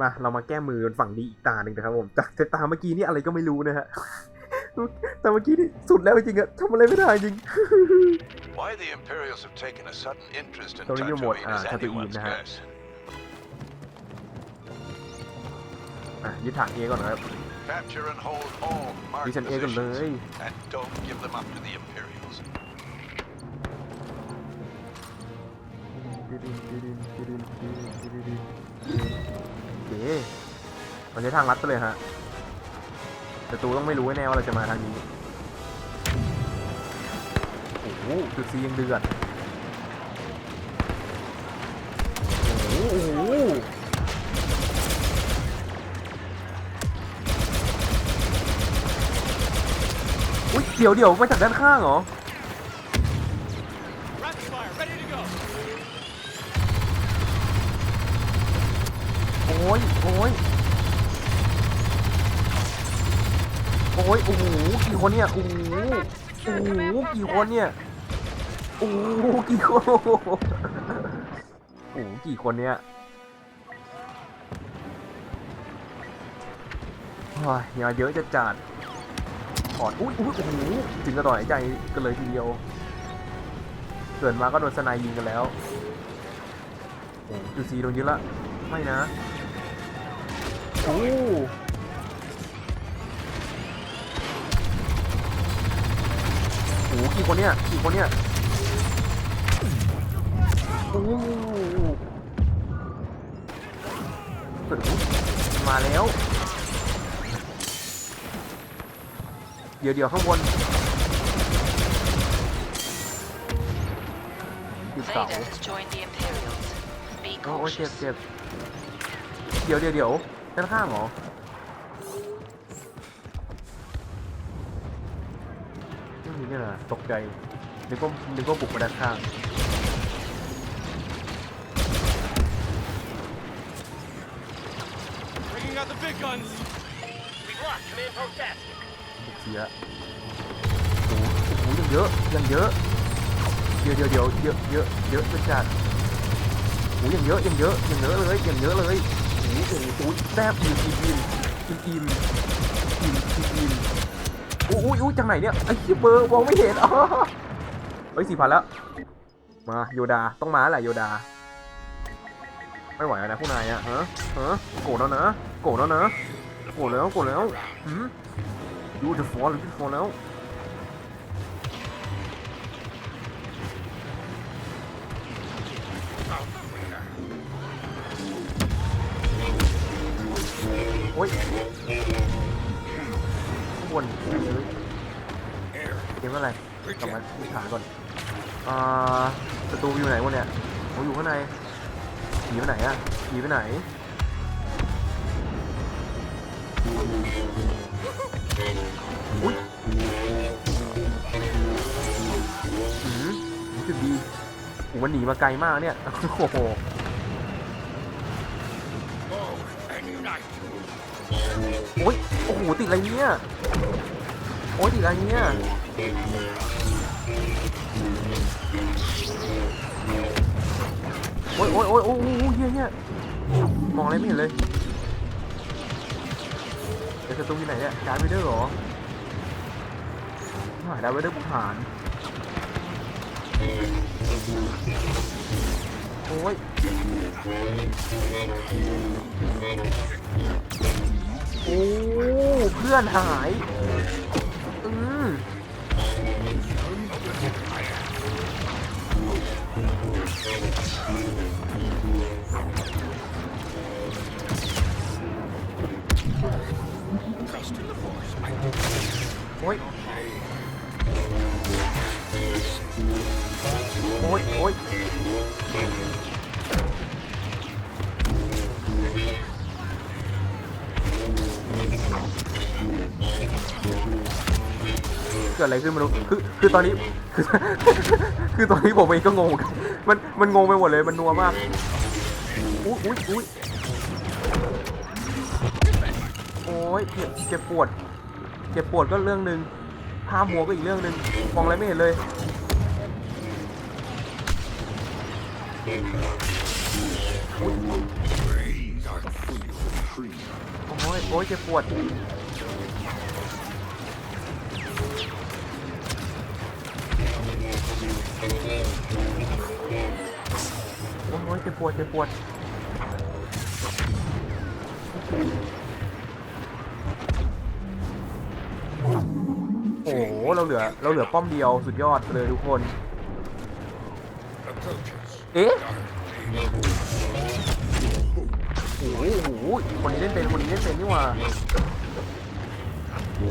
มาเรามาแก้มือฝั่งดีอีกตาหนึ่งนะครับผมจากแต่ตาเมื่อกี้นี่อะไรก็ไม่รู้นะฮะแต่เมื่อกี้นี่สุดแล้วจริงๆอะทำอะไรไม่ได้จริง Why the Imperials have taken a sudden interest in ตรงนี้อยู่หมด Tatooine อ่า is ทาตูอิน anyone's นะฮะ guess. อะยึดถังเอก่อนนะครับ Capture and hold all ดิ marked ฉันเอก่อนเลย positions and don't give them up to the Imperials. โอ เคมันใช้ทางลัดไปเลยฮะแต่ตูต้องไม่รู้แน่ว่าเราจะมาทางนี้โอ้โหจุดซียังเดือดโอ้โหโอ้โหอุ้ยเดี๋ยวเดี๋ยวมาจากด้านข้างเหรอ อ้ยโอ้ยโอ้ยโอ้โหกี่คนเนี่ยโอ้โหโอ้โหกี่คนเนี่ยโอ้โหกี่คนโอ้โหกี่คนเนี่ยโอ้ยอย่าเยอะจะจัดถอดอุ้ยอุ้ยโอ้โหถึงกระต่อยใจกันเลยทีเดียวเกิดมาก็โดนสไนยิงกันแล้วโอ้โหจูซีโดนเยึดละ ไม่นะ โอ้โหกี่คนเนี่ยกี่คนเนี่ยโอ้โหเปิดมาแล้ว เดี๋ยวเดี๋ยวข้างบนติดเสา Vader has joined the Imperials. Be โอ้ยเจ็บ cautious. เจ็บเดี๋ยวเดี๋ยวเดี๋ยว ด้านข้างเหรอไม่มีเนี่ยนะตกใจนึกว่านึกว่าบุกมาด้านข้าง Bringing out the big guns. We lost command post F. บุกเสียโอ้โหโอ้โหยังเยอะยังเยอะเดี๋ยวเดี๋ยวเดี๋ยวเยอะเยอะเยอะจัดจัดโอ้โหยังเยอะยังเยอะยังเยอะเลยยังเยอะเลย โอ้โหแทบอิ่มอิ่มอิ่มอิ่มอิ่มอิ่มอุ้ยอุ้ยจังไหนเนี่ยไอ้เบอร์มองไม่เห็นอ๋อเฮ้ยสี่พันแล้ว มาโยดาต้องมาแหละโยดา ไม่ไหวแล้วนะผู้นายอะฮะฮะโกรธแล้วนะโกรธแล้วนะโกรธแล้วโกรธแล้วหืมดูเดอะฟอนดูเดอะฟอนแล้ว อ้ยข้างบนเลยเกมอะไรกลับมาที่ฐานก่อนอ่าประตูอยู่ไหนวะเนี่ยผมอยู่ข้างในหนีไปไหนอะหนีไปไหนอุ้ยอืมรู้สึกดีโอ้มันหนีมาไกลมากเนี่ย โอ้โห โอ้โหติดอะไรเนี่ย โอ้ยติดอะไรเนี่ย โอ้ยโอ้ยโอ้ยโอ้ยโอ้ยเฮียเฮียมองอะไรไม่เห็นเลยเดี๋ยวศัตรูที่ไหนเนี่ยดาร์ธเวเดอร์เหรอหายดาร์ธเวเดอร์บุกฐาน โอ้ย พื่อนหายอืมโอ้ยโอ้ยโอ้ย เกิดอะไรขึ้นไม่รู้คือคือตอนนี้คือคือตอนนี้ผมเองก็งง มันมันงงไปหมดเลยมันนัวมากอุ้ยอุ้ยอุ้ยโอ้ยเจ็บเจ็บปวด เจ็บปวดก็เรื่องหนึ่งผ้ามัวก็อีกเรื่องหนึ่งมองอะไรไม่เห็นเลยโอ้ยโอ้ยเจ็บปวด โอ้ยเจ็บปวดเจ็บปวดโอ้โหเราเหลือเราเหลือป้อมเดียวสุดยอดไปเลยทุกคน เอ๊ะโอ้โหโอ้โหคนนี้เล่นเป็นคนนี้เล่นเป็นนี่หว่า กู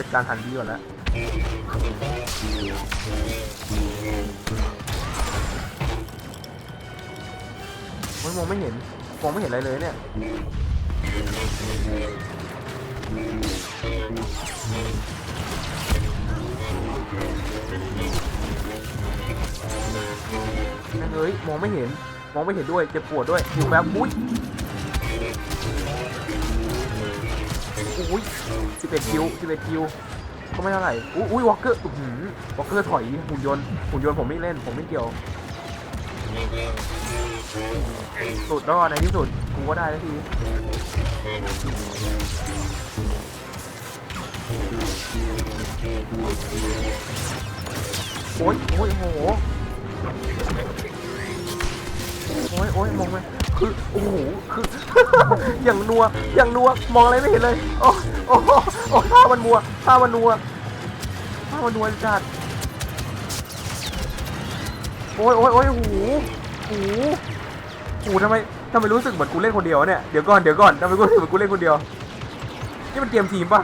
จัดการทันดีก่อนแล้วโอ้ยมองไม่เห็นมองไม่เห็นอะไรเลยเนี่ย นั่นเอ้ยมองไม่เห็น มองไม่เห็นด้วย เจ็บปวดด้วยอยู่แบบอุ้ยอุ้ยสิบเอ็ดคิวสิบเอ็ดคิวก็ไม่เท่าไหร่อุ้ยวอลเกอร์อื้อหือวอลเกอร์ถอยหุ่นยนต์หุ่นยนต์ผมไม่เล่น ผมไม่เกี่ยว สุดรอดในที่สุด กูก็ได้แล้วที โอ้ยโอ้ยโอ้โหโอ้ยโอ้ยมองไปคือโอ้โหคือ อย่างนัวอย่างนัวมองอะไรไม่เห็นเลย โอ้โอ้โอ้ท่ามันมัวท่ามันนัวท่ามันนัวจัดโอ้ยโอ้ยโอ้ยโหโหโหทำไมทำไมรู้สึกเหมือนกูเล่นคนเดียวเนี่ย เดี๋ยวก่อน เดี๋ยวก่อนทำไมกูรู้สึกเหมือนกูเล่นคนเดียว นี่มันเกมทีมปะ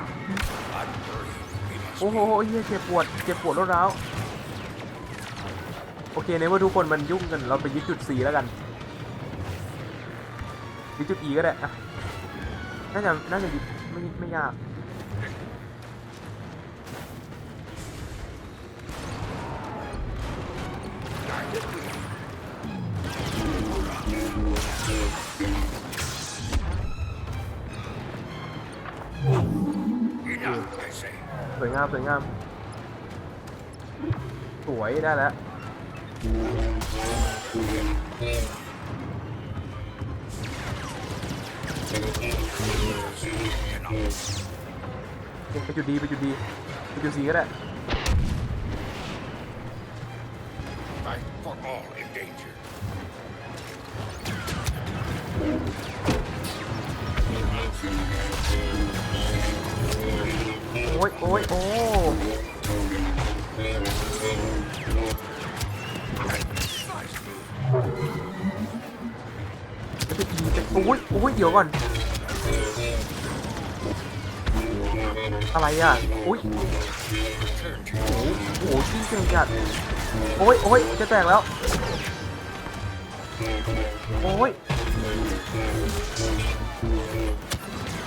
อ้โหเฮียเจ็บปวดเจ็บปวดรวดร้าวโอเคในเมื่อทุกคนมันยุ่งกันเราไปยึดจุด C แล้วกันยึดจุด E ก็ได้อะน่าจะน่าจะยึดไม่ไม่ยากส วยงามสวยงาม สวยได้แล้ว ไปจุดดีไปจุดดีไปจุดสีก็ได้ Fight for all in danger. โอ้ยโอ้ยโอ้จะอีจะโอ้ยโอ้ยเดี๋ยวก่อน อะไรอะอุ้ยโอ้โหโอ้โหที่เก่งจัดโอ้ยโอ้ยจะแตกแล้ว โอ้ย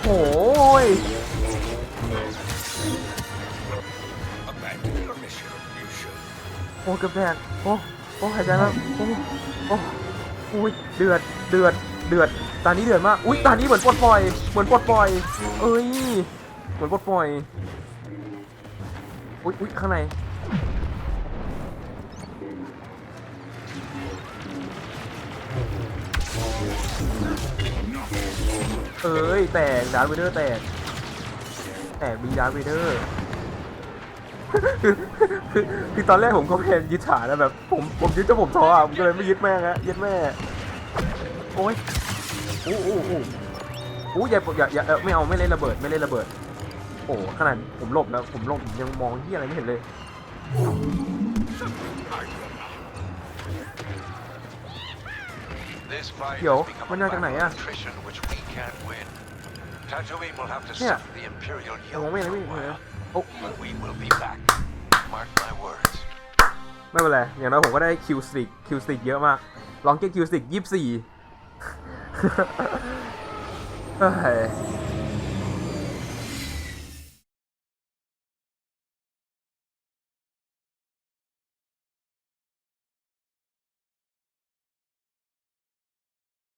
โอ้ย โอ้เกือบแตกโอ้โอ้หายใจแล้วโอ้โอ้อุ้ยเดือดเดือดเดือดตานี้เดือดมากอุ้ยตานี้เหมือนปลดปล่อย เหมือนปลดปล่อย เอ้ยเหมือนปลดปล่อยอุ้ยอุ้ยข้างในเอ้ยแตกดาร์เวเดอร์แตก แตกมีดาร์เวเดอร์คือตอนแรกผมก็เพนยึดฐานนะแบบ ผมผมยึดจนผมท้ออะผมก็เลยไม่ยึดแม่งฮะยึดแม่ โอ้ยอู้อู้อู้อู้อย่าอย่าอย่าไม่เอาไม่เล่นระเบิดไม่เล่นระเบิด โอ้ขนาดผมหลบแล้วผมหลบยังมองที่อะไรไม่เห็นเลย This fight Yo, has become มันมาจากไหน battle อะ Tatooine will have to Yeah. suffer the Imperial แต่ผม yoke ไม่ for ไม่ a ไม่ while, โอ้ but we will be back. Mark my words. ไม่เป็นไร อย่างน้อยผมก็ได้คิวสติกคิวสติกเยอะมากลองเก็ตคิวสติกยี่สิบสี่เฮ้ย